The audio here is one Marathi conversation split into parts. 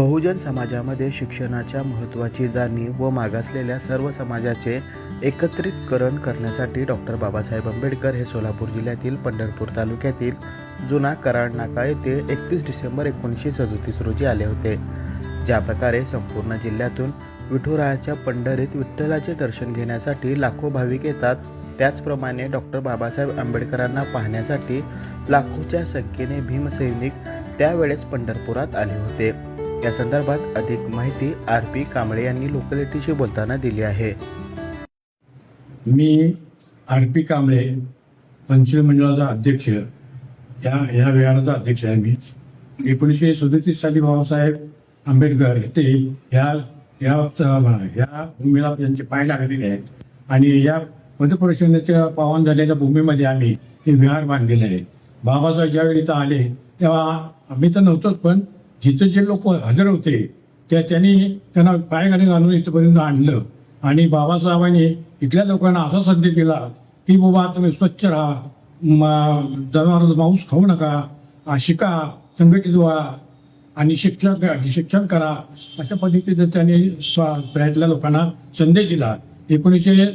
बहुजन समाजामध्ये शिक्षणाच्या महत्त्वाची जाणीव व मागासलेल्या सर्व समाजाचे एकत्रितकरण करण्यासाठी डॉक्टर बाबासाहेब आंबेडकर हे सोलापूर जिल्ह्यातील पंढरपूर तालुक्यातील जुना कराड नाका येथे एकतीस डिसेंबर एकोणीसशे सदोतीस रोजी आले होते. ज्या प्रकारे संपूर्ण जिल्ह्यातून विठुरायाच्या पंढरीत विठ्ठलाचे दर्शन घेण्यासाठी लाखो भाविक येतात त्याचप्रमाणे डॉक्टर बाबासाहेब आंबेडकरांना पाहण्यासाठी लाखोच्या संख्येने भीमसैनिक त्यावेळेस पंढरपुरात आले होते. या संदर्भात अधिक माहिती आर पी कांबळे यांनी लोकलिटीशी बोलताना दिली आहे. मी आर पी कांबळे पंचवीस मंडळाचा अध्यक्ष या या विहाराचा अध्यक्ष आहे मी. एकोणीसशे सदतीस साली बाबासाहेब आंबेडकर ते ह्या या ह्या भूमीला त्यांचे पाय लागलेले आहेत. आणि या मध्यप्रदेशाच्या पावन झालेल्या भूमीमध्ये आम्ही हे विहार बांधलेले आहे. बाबासाहेब ज्यावेळी इथं आले तेव्हा आम्ही तर नव्हतोच पण जिथं जे लोक हजर होते त्या त्यांनी त्यांना पाय घालून इथपर्यंत आणलं. आणि बाबासाहेबांनी इथल्या लोकांना असा संदेश दिला की बाबा तुम्ही स्वच्छ राहा. म- जनावर मांस खाऊ नका. शिका. संघटित व्हा. आणि शिक्षण शिक्षण करा. अशा पद्धतीने त्यांनी स्वा लोकांना संदेश दिला. एकोणीसशे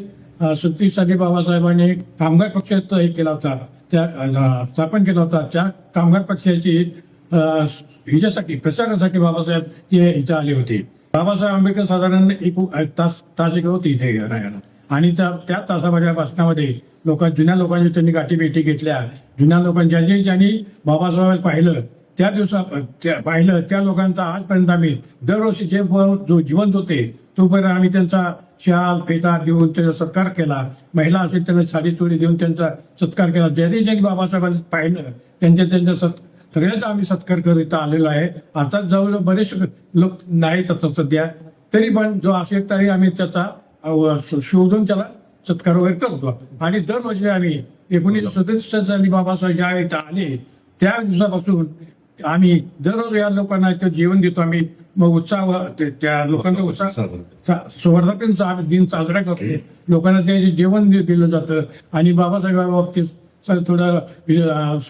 सत्तीस साली बाबासाहेबांनी कामगार पक्ष हे केला होता. त्या स्थापन केला होता. त्या कामगार पक्षाची ह्याच्यासाठी प्रचारासाठी बाबासाहेब ते इथं आले होते. बाबासाहेब आंबेडकर साधारण एक तास तास एक होते इथे राहायला. आणि त्या त्या तासाभराच्या भाषणामध्ये लोक जुन्या लोकांनी त्यांनी गाठी भेटी घेतल्या. जुन्या लोकांनी ज्यांनी ज्यांनी बाबासाहेब पाहिलं त्या दिवसा पाहिलं त्या लोकांचा आजपर्यंत आम्ही दरवर्षी जे जो जिवंत होते तोपर्यंत आम्ही त्यांचा शाल फेटा देऊन त्यांचा सत्कार केला. महिला असेल त्यांना साडी चोळी देऊन त्यांचा सत्कार केला. ज्यांनी ज्यांनी बाबासाहेबांनी पाहिलं त्यांच्या त्यांच्या सत् सगळ्यांचा आम्ही सत्कार करीत आलेलो आहे. आता जवळ बरेच लोक नाहीत आता सध्या. तरी पण जो असेल तरी आम्ही त्याचा शोधून त्याला सत्कार वगैरे करतो. आणि दरवर्षी आम्ही एकोणीसशे सदतीस साली बाबासाहेब ज्या इथं आले त्या दिवसापासून आम्ही दररोज या लोकांना इथं जेवण देतो. आम्ही मग उत्साह त्या लोकांचा उत्साह सा- वर्धापनचा आम्ही दिन साजरा करतो. लोकांना ते जेवण दिलं जातं. आणि बाबासाहेब बाबतीत थोडं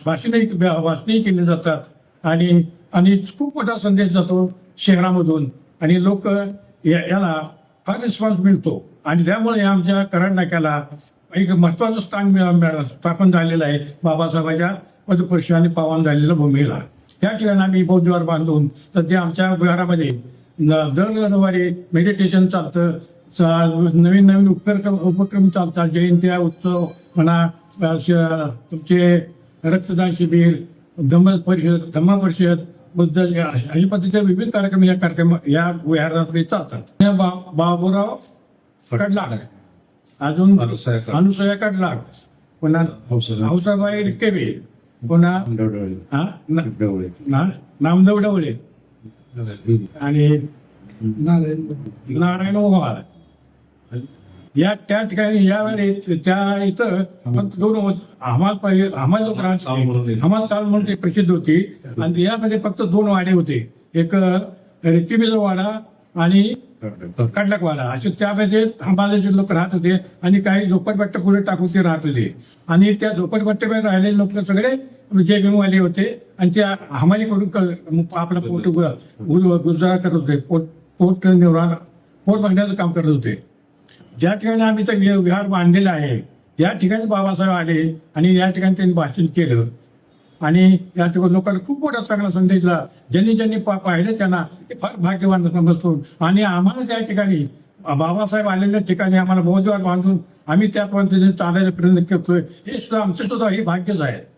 भाषणही भाषणही केले जातात. आणि आणि खूप मोठा संदेश जातो शहरामधून. आणि लोक या- याला फार रिस्पॉन्स मिळतो. आणि त्यामुळे आमच्या कराड नाक्याला एक महत्वाचं स्थान मिळा- स्थापन झालेलं आहे बाबासाहेबांच्या पदपुरुषांनी पावन झालेल्या भूमीला. त्या ठिकाणी आम्ही बौद्धवार बांधून सध्या आमच्या विहारामध्ये दर रविवारी मेडिटेशन चालतं. नवीन नवीन उपक्रम उपक्रम चालतात जयंत्या उत्सव म्हणा तुमचे रक्तदान शिबिर धम्म परिषद धम्मा परिषदबद्दल या- अशा पद्धतीचे विविध कार्यक्रम या कार्यक्रम या विहारात चालतात. बाबूराव कडला अजून अनुसया- अनुसया कडला पुन्हा हौसाबाई. रिकेबे पुन्हा हा? नामदेव डवळे आणि नारायण ओव्हाळ या त्या ठिकाणी यावेळी त्या इथं फक्त दोन हमाल हमाल लोक. हमाल चाल म्हणून. ते प्रसिद्ध होती. आणि यामध्ये फक्त दोन वाडे होते. एक रिकिबीचा वाडा आणि कडलकवाडा असे त्यामध्ये हमालाचे लोक राहत होते आणि काही झोपडपट्ट्या पुढे टाकून ते राहत होते. आणि त्या झोपडपट्ट्यामध्ये राहिलेले लोक सगळे जे भीमवाले होते. आणि त्या हमाली करून आपला पोट गुजारा करत होते. पोट पोट निवडा पोट बांधण्याचं काम करत होते. ज्या ठिकाणी आम्ही तर विहार बांधलेला आहे या ठिकाणी बाबासाहेब आले आणि या ठिकाणी त्यांनी भाषण केलं. आणि या ठिकाणी लोकांना खूप मोठा चांगला संदेश दिला. ज्यांनी ज्यांनी पा- पाहिलं त्यांना ते फार भाग्यवान समजतो. आणि आम्हाला त्या ठिकाणी बाबासाहेब आलेल्या ठिकाणी आम्हाला बौद्धवार बांधून आम्ही त्या पद्धतीने चालायला प्रयत्न करतोय हे सुद्धा आमचं सुद्धा हे भाग्यच आहे.